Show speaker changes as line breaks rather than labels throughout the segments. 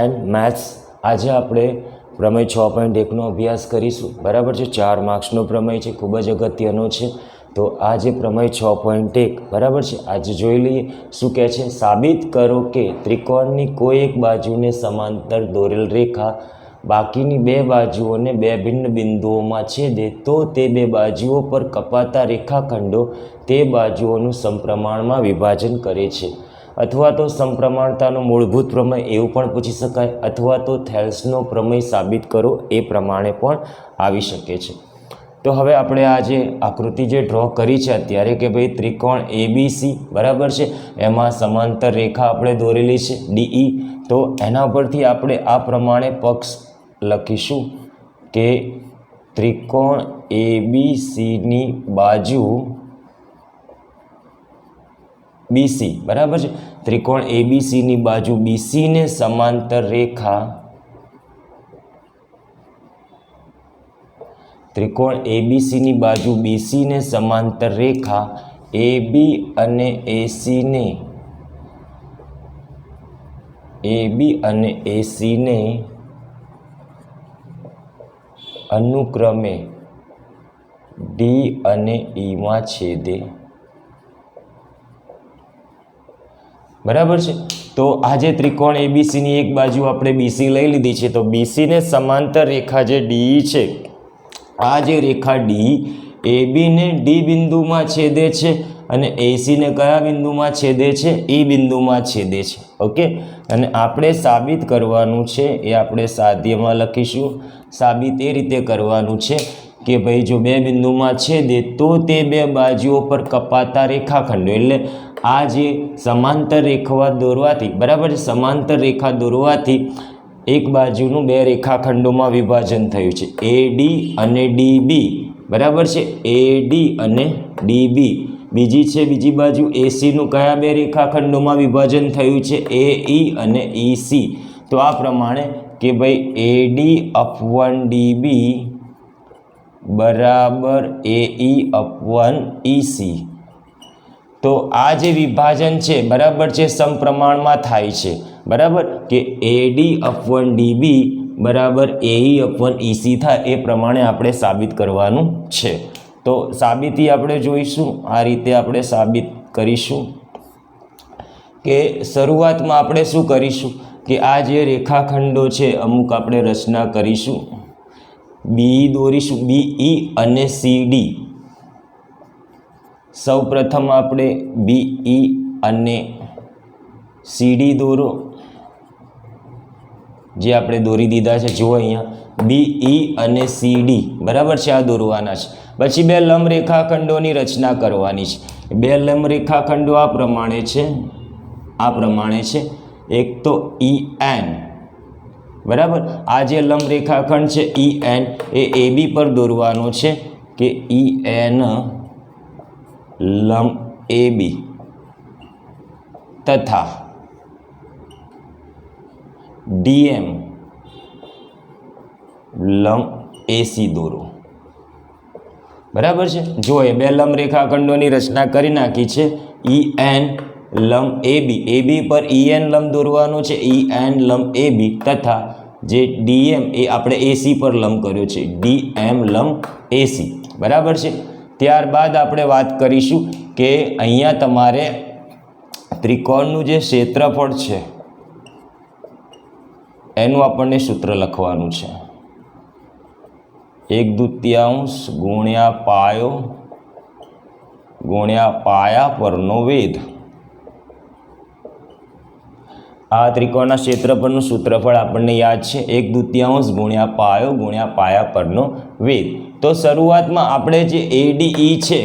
And maths આજે આપણે પ્રમેય છ પોઈન્ટ એકનો અભ્યાસ કરીશું. બરાબર છે? ચાર માર્ક્સનો પ્રમેય છે, ખૂબ જ અગત્યનો છે. તો આ જે પ્રમેય છ પોઈન્ટ એક. બરાબર છે? આજે જોઈ લઈએ. શું કહે છે? સાબિત કરો કે ત્રિકોણની કોઈ એક બાજુને સમાંતર દોરેલ રેખા બાકીની બે બાજુઓને બે ભિન્ન બિંદુઓમાં છેદે તો તે બે બાજુઓ પર કપાતા રેખાખંડો તે બાજુઓનું સમપ્રમાણમાં વિભાજન કરે છે. અથવા તો સમપ્રમાણતાનો મૂળભૂત પ્રમેય એવું પણ પૂછી શકાય, અથવા તો થેલ્સનો પ્રમેય સાબિત કરો એ પ્રમાણે પણ આવી શકે છે. તો હવે આપણે આ જે આકૃતિ જે ડ્રો કરી છે અત્યારે કે ભાઈ ત્રિકોણ એબીસી બરાબર છે? એમાં સમાંતર રેખા આપણે દોરેલી છે ડીઈ તો એના પરથી આપણે આ પ્રમાણે પક્ષ લખીશું કે ત્રિકોણ એબીસીની બાજુ બીસી બરાબર છે? ત્રિકોણ એબીસીની બાજુ બીસીને સમાંતર રેખા. ત્રિકોણ એબીસીની બાજુ બીસીને સમાંતર રેખા. એબી અને એસીને એબી અને એસીને અનુક્રમે ડી અને ઈમાં છેદે. બરાબર છે? તો આ જે ત્રિકોણ એબીસીની એક બાજુ આપણે બીસી લઈ લીધી છે, તો બીસીને સમાંતર રેખા જે ડી છે, આ જે રેખા ડી એબીને ડી બિંદુમાં છેદે છે અને એસીને કયા બિંદુમાં છેદે છે? એ બિંદુમાં છેદે છે, ઓકે? અને આપણે સાબિત કરવાનું છે, એ આપણે સાધ્યમાં લખીશું. સાબિત એ રીતે કરવાનું છે કે ભાઈ જો બે બિંદુમાં છેદે તો તે બે બાજુઓ પર કપાતા રેખાખંડો એટલે આ જે સમાંતર રેખા દોરવાથી, બરાબર સમાંતર રેખા દોરવાથી એક બાજુનું બે રેખાખંડોમાં વિભાજન થયું છે. એ ડી અને ડી બી બરાબર છે? એ ડી અને ડી બી બીજી છે, બીજી બાજુ એસીનું કયા બે રેખાખંડોમાં વિભાજન થયું છે? એ ઈ અને ઈ સી તો આ પ્રમાણે કે ભાઈ એ ડી અપવન ડી બી બરાબર એ ઈ અપવન ઈ સી. તો આ જે વિભાજન છે, બરાબર છે સમપ્રમાણમાં થાય છે, બરાબર? કે એડી અપવન ડીબી બરાબર એઈ અપવન ઈસી થાય, એ પ્રમાણે આપણે સાબિત કરવાનું છે. તો સાબિતી આપણે જોઈશું, આ રીતે આપણે સાબિત કરીશું. કે શરૂઆતમાં આપણે શું કરીશું? કે આ જે રેખાખંડો છે, અમુક આપણે રચના કરીશું. બી દોરીશું, બી ઈ અને સી ડી. સૌ પ્રથમ આપણે બી ઈ અને સીડી દોરો. જે આપણે દોરી દીધા છે, જુઓ અહીંયા. બી ઈ અને સીડી બરાબર છે, આ દોરવાના છે. પછી બે લંબ રેખાખંડોની રચના કરવાની છે. બે લંબ આ પ્રમાણે છે, આ પ્રમાણે છે. એક તો ઈ એન. બરાબર? આ જે લંબ રેખાખંડ છે ઈ એન એ એ બી પર દોરવાનો છે કે ઈ એન લંબ એ બી તથા ડીએમ લંબ એસી દોરો. બરાબર છે? જો એ બે લંબ રેખાખંડોની રચના કરી નાખી છે ઈ એન લંબ એ બી એ બી પર ઈ એન લંબ દોરવાનો છે ઈ એન લંબ એ બી તથા જે ડીએમ એ આપણે એસી પર લંબ કર્યો છે. ડી એમ લંબ એસી બરાબર છે? ત્યારબાદ આપણે વાત કરીશું કે અહીંયા તમારે ત્રિકોણનું જે ક્ષેત્રફળ છે, એનું આપણને સૂત્ર લખવાનું છે. એક દૃત્યાંશ ગુણ્યા પાયો ગુણ્યા પાયા પરનો વેધ. આ ત્રિકોણના ક્ષેત્રફળનું સૂત્રફળ આપણને યાદ છે. એક દૃત્યાંશ ગુણ્યા પાયો ગુણ્યા પાયા પરનો વેદ તો શરૂઆતમાં આપણે જે એડીઈ છે,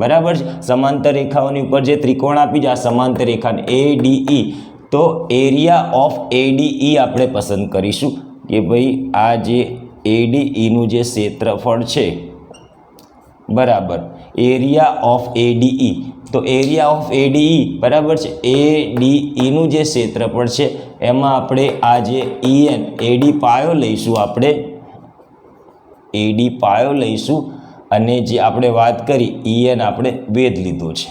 બરાબર છે? સમાંતર રેખાઓની ઉપર જે ત્રિકોણ આપી છે, આ સમાંતર રેખા એડીઈ તો એરિયા ઓફ એડીઈ આપણે પસંદ કરીશું કે ભાઈ આ જે એડીઈનું જે ક્ષેત્રફળ છે, બરાબર. એરિયા ઓફ એડીઈ તો એરિયા ઓફ એડીઈ બરાબર છે? એ ડી ઈનું જે ક્ષેત્રફળ છે, એમાં આપણે આ જે ઈએન એડી પાયો લઈશું આપણે. એડી પાયો લઈશું અને જે આપણે વાત કરી ઈએન આપણે વેદ લીધો છે.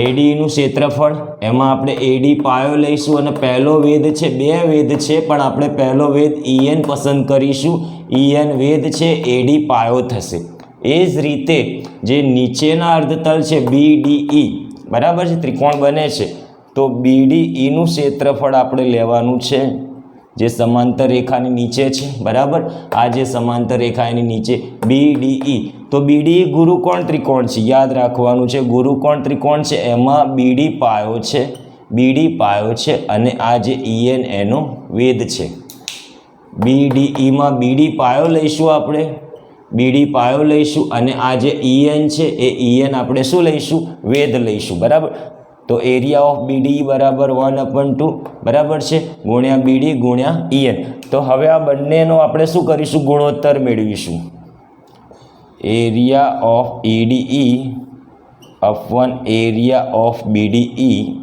એડીનું ક્ષેત્રફળ, એમાં આપણે એડી પાયો લઈશું અને પહેલો વેદ છે, બે વેદ છે, પણ આપણે પહેલો વેદ ઈએન પસંદ કરીશું. ઈએન વેદ છે એડી પાયો થશે. એ જ રીતે જે નીચેના અર્ધતલ છે બી ડી ઈ બરાબર છે? ત્રિકોણ બને છે. તો બીડીઈનું ક્ષેત્રફળ આપણે લેવાનું છે જે સમાંતર રેખાની નીચે છે, બરાબર? આ જે સમાંતર રેખા એની નીચે બીડીઈ તો બીડી ગુરુકોણ ત્રિકોણ છે? યાદ રાખવાનું છે ગુરુકોણ ત્રિકોણ છે? એમાં બીડી પાયો છે. બીડી પાયો છે અને આ જે ઈએન એનો વેદ છે. બીડીઈમાં બીડી પાયો લઈશું આપણે. બીડી પાયો લઈશું અને આ જે ઈએન છે, એ ઈએન આપણે શું લઈશું? વેદ લઈશું, બરાબર? તો એરિયા ઓફ બીડી બરાબર વન અપન ટુ બરાબર છે? ગુણ્યા બીડી ગુણ્યા ઈએન તો હવે આ બંનેનો આપણે શું કરીશું? ગુણોત્તર મેળવીશું. Area of EDE upon area of BDE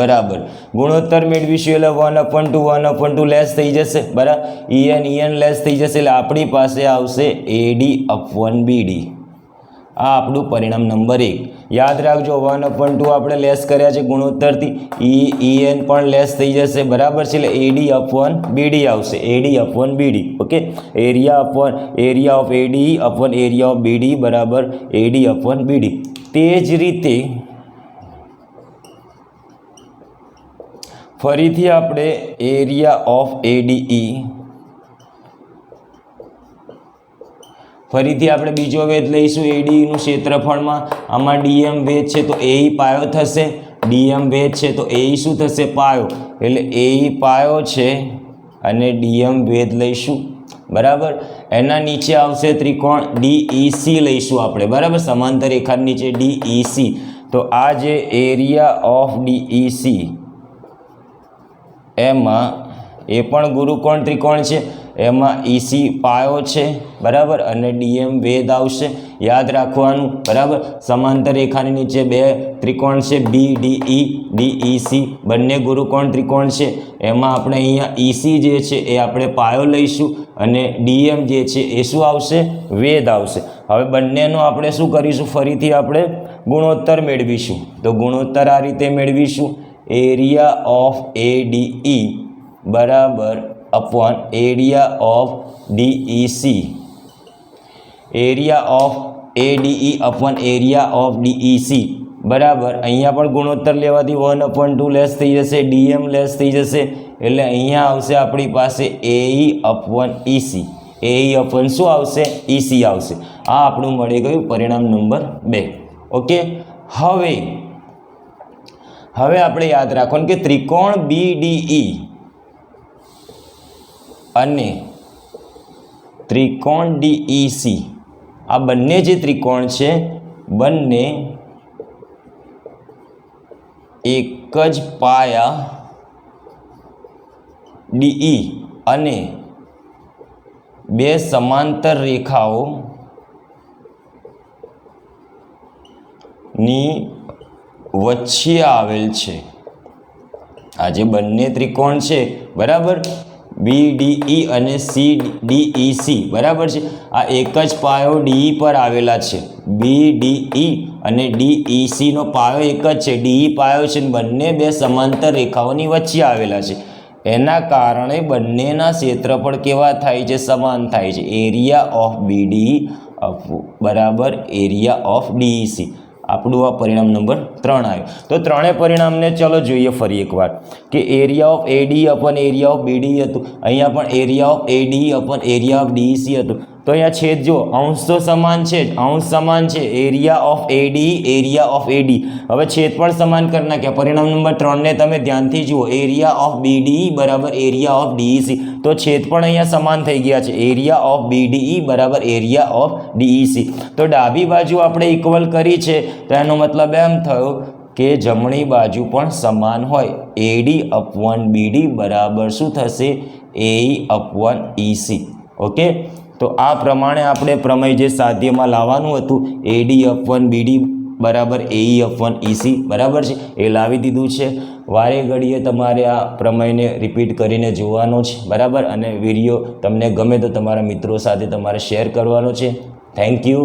બરાબર. ગુણોત્તર મેળવીશું એટલે one upon two one upon two less થઈ જશે. બરાબર ઈએન ઈએન લેસ થઈ જશે એટલે આપણી પાસે આવશે એડી અપવન બીડી આ આપણું પરિણામ નંબર એક. યાદ રાખજો વન અપન ટુ આપણે લેસ કર્યા છે ગુણોત્તરથી. ઈ ઈએન પણ લેસ થઈ જશે. બરાબર છે એટલે એડી અપવન બીડી આવશે. AD upon BD okay area upon area of AD upon area of BD બરાબર. એડી અપવન બીડી તે જ રીતે ફરીથી આપણે એરિયા ઓફ એડીઈ. ફરીથી આપણે બીજો વેદ લઈશું એડીનું ક્ષેત્રફળમાં. આમાં ડીએમ વેદ છે તો એઈ પાયો થશે. ડીએમ વેદ છે તો એઈ શું થશે? પાયો. એટલે એઈ પાયો છે અને ડીએમ વેદ લઈશું. બરાબર? એના નીચે આવશે ત્રિકોણ ડીઈસી લઈશું આપણે. બરાબર? સમાંતર રેખા નીચે ડીઈસી. તો આ જે એરિયા ઓફ ડીઈસી એમાં એ પણ ગુરુકોણ ત્રિકોણ છે? એમાં ઈસી પાયો છે, બરાબર? અને ડીએમ વેદ આવશે. યાદ રાખવાનું, બરાબર? સમાંતર રેખાની નીચે બે ત્રિકોણ છે બી ડીઈ ડીઈસી બંને ગુરુકોણ ત્રિકોણ છે? એમાં આપણે અહીંયા ઈસી જે છે, એ આપણે પાયો લઈશું. અને ડીએમ જે છે, એ શું આવશે? વેદ આવશે. હવે બંનેનો આપણે શું કરીશું? ફરીથી આપણે ગુણોત્તર મેળવીશું. તો ગુણોત્તર આ રીતે મેળવીશું. એરિયા ઓફ એ ડીઈ બરાબર upon area of DEC area of ADE upon area of DEC બરાબર, અહીંયા પણ ગુણોત્તર લેવાથી વન અપોન ટુ લેસ થઈ જશે ડીએમ લેસ થઈ જશે, એટલે અહીંયા આવશે આપણી પાસે એઈ અપવન ઈસી એઈ અપન શું આવશે? ઈસી આવશે. આ આપણું મળી ગયું પરિણામ નંબર બે. ઓકે હવે હવે આપણે યાદ રાખવાનું કે ત્રિકોણ બીડીઈ અને ત્રિકોણ ડીઈસી આ બંને જે ત્રિકોણ છે, બંને એક જ પાયા ડીઈ અને બે સમાંતર રેખાઓ ની વચ્ચે આવેલ છે. આ જે બંને ત્રિકોણ છે. બરાબર? બી ડીઈ અને સી ડીઈ સી બરાબર છે? આ એક જ પાયો ડીઈ પર આવેલા છે. બી ડીઈ અને ડીઈ સીનો પાયો એક જ છે. ડીઈ પાયો છે બંને બે સમાંતર રેખાઓની વચ્ચે આવેલા છે. એના કારણે બંનેના ક્ષેત્રફળ કેવા થાય છે? સમાન થાય છે. એરિયા ઓફ બીડી બરાબર? એરિયા ઓફ ડીઈસી આપણું આ પરિણામ નંબર ત્રણ આવ્યું. તો ત્રણેય પરિણામને ચલો જોઈએ ફરી એકવાર કે area of AD upon area of BD હતું. અહીંયા પણ area of AD upon area of DC હતું. તો અહીંયા છેદ જો અંશ તો સમાન છે જ, અંશ સમાન છે area of AD area of AD હવે છેદ પણ સમાન કરી નાખ્યા. પરિણામ નંબર ત્રણને તમે ધ્યાનથી જુઓ એરિયા ઓફ બીડી બરાબર એરિયા ઓફ ડીઈસી તો છેદ પણ અહીંયા સમાન થઈ ગયા છે એરિયા ઓફ બીડીઈ બરાબર એરિયા ઓફ ડીઈસી તો ડાબી બાજુ આપણે ઇક્વલ કરી છે, તો એનો મતલબ એમ થયો કે જમણી બાજુ પણ સમાન હોય. એડી અપવન બીડી બરાબર શું થશે? એઈ અપવન ઈસી ઓકે તો આ પ્રમાણે આપણે પ્રમેય જે સાધ્યમાં લાવવાનું હતું એડી એફ વન બીડી બરાબર એઈ એફ વન ઇસી બરાબર છે, એ લાવી દીધું છે. વારે ઘડીએ તમારે આ પ્રમેયને રિપીટ કરીને જોવાનો છે, બરાબર? અને વીડિયો તમને ગમે તો તમારા મિત્રો સાથે તમારે શેર કરવાનો છે. Thank you